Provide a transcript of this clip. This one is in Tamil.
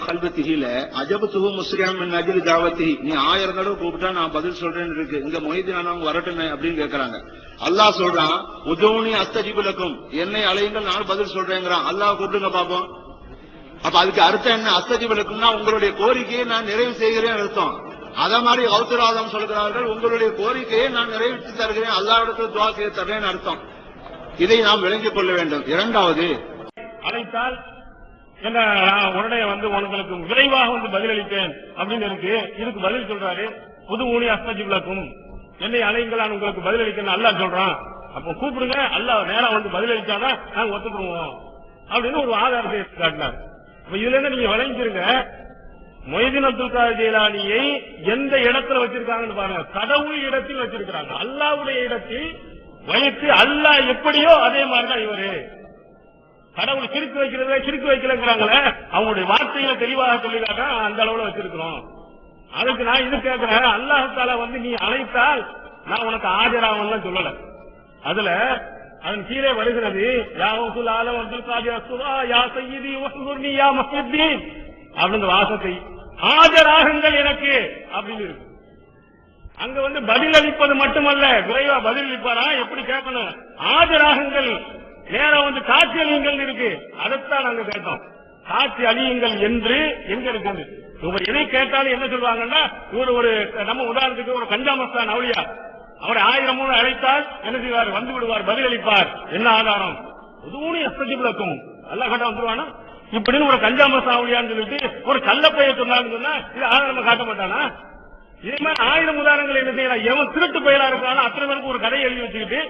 கல்வத்திகில அஜபத்துகு முஸ்லிம் மின் அஜில் தாவத்தி நீ ஆயிரம் தடவை கூப்பிட்டா நான் பதில் சொல்றேன்னு இருக்கு. இங்க மொய்தீன் அவங்க வரட்டுமே அப்படின்னு கேக்குறாங்க. அல்லாஹ் சொல்றான் உதவுனி அஸ்தஜிபுலக்கும் என்னை அலையுங்கள் நான் பதில் சொல்றேங்கிறான். அல்லாஹ் கூப்பிடுங்க பாப்போம். அப்ப அதுக்கு அர்த்தம் என்ன? அஸ்தஜிபுலக்கும்னா உங்களுடைய கோரிக்கையை நான் நிறைவு செய்கிறேன் அர்த்தம். அத மாதிரி கௌத்தராதம் சொல்கிறார்கள் உங்களுடைய கோரிக்கையை நான் நிறைவேற்றி தருகிறேன் அல்லாவிடத்தில் துவா செய்ய தர்றேன்னு அர்த்தம். இதை நாம் விளங்கிக் கொள்ள வேண்டும். இரண்டாவது அழைத்தால் நான் உடனே வந்து உங்களுக்கு விரைவாக வந்து பதிலளிப்பேன் அப்படின்னு இருக்கு இதுக்கு பதில் சொல்றாரு. புது ஊனி அஸ்தஜிபுலக்கும். என்னை அழைங்கள் நான் உங்களுக்கு பதிலளிக்கணும் அல்லாஹ் சொல்றான். அப்ப கூப்பிடுங்க அல்லாஹ் நேரம் வந்து பதிலளிச்சாதான் நாங்க ஒத்துக்கிடுவோம் அப்படின்னு ஒரு ஆதாரத்தை எடுத்து காட்டினார். அப்ப இதுல இருந்து நீங்க விளைஞ்சிருங்க மொய்தீன் அப்துல் காதர் ஜெயலானியை எந்த இடத்துல வச்சிருக்காங்கன்னு பாருங்க. கடவுள் இடத்தில் வச்சிருக்கிறாங்க. அல்லாவுடைய இடத்தில் வைத்து அல்லாஹ் எப்படியோ அதே மாதிரிதான் இவரு. கடவுள் சிரிக்கு வைக்கிறத சிரிக்கு வைக்கலங்கிறாங்களே அவங்களுடைய வார்த்தைகளை தெளிவாக சொல்லிக்காட்டா அந்த அளவுல வச்சிருக்கிறோம். அதுக்கு நான் இது கேட்கிறேன் அல்லாஹால வந்து நீ அழைத்தால் நான் உனக்கு ஆஜராகலாம் சொல்லல. அதுல அதன் கீழே வருகிறது யா ஆலம் அப்துல் காதிர் அசுரா யா சையீதி வசுர்னி யா மஹித்தீன். அப்படின்ற வாசத்தை ஆஜராகுங்கள் எனக்கு அப்படின்னு இருக்கு. அங்க வந்து பதில் அளிப்பது மட்டுமல்ல விரைவா பதில் அளிப்பாரா? எப்படி கேட்கணும்? ஆஜராகுங்கள் நேரம் வந்து காட்சி அழியுங்கள் இருக்கு. அதைத்தான் நாங்க கேட்டோம். காட்சி அழியுங்கள் என்று எங்க இருக்குது? இவங்க எதை கேட்டாலும் என்ன சொல்லுவாங்கன்னா இவர் ஒரு நம்ம உதாரணத்துக்கு ஒரு கஞ்சாமஸ்தான் அவளியா. அவர் ஆயிரம் மூணு அழைத்தால் என்ன செய்வார்? வந்து விடுவார் பதில் அளிப்பார். என்ன ஆதாரம்? உதவுனி அஸ்தஜிபுலக்கும் அல்ல கேட்டா வந்துருவானா? இப்படின்னு ஒரு கஞ்சாமஸ்தான் அவளியான்னு சொல்லிட்டு ஒரு கள்ளப்பைய சொன்னான்னு சொன்னா இது ஆதாரம் காட்ட மாட்டானா? இதே மாதிரி ஆயிரம் உதாரணங்கள் என்ன செய்யலாம்? எவன் திருட்டு பயிலா இருக்கானோ அத்தனை பேருக்கு ஒரு கதையை எழுதி வச்சுக்கிட்டு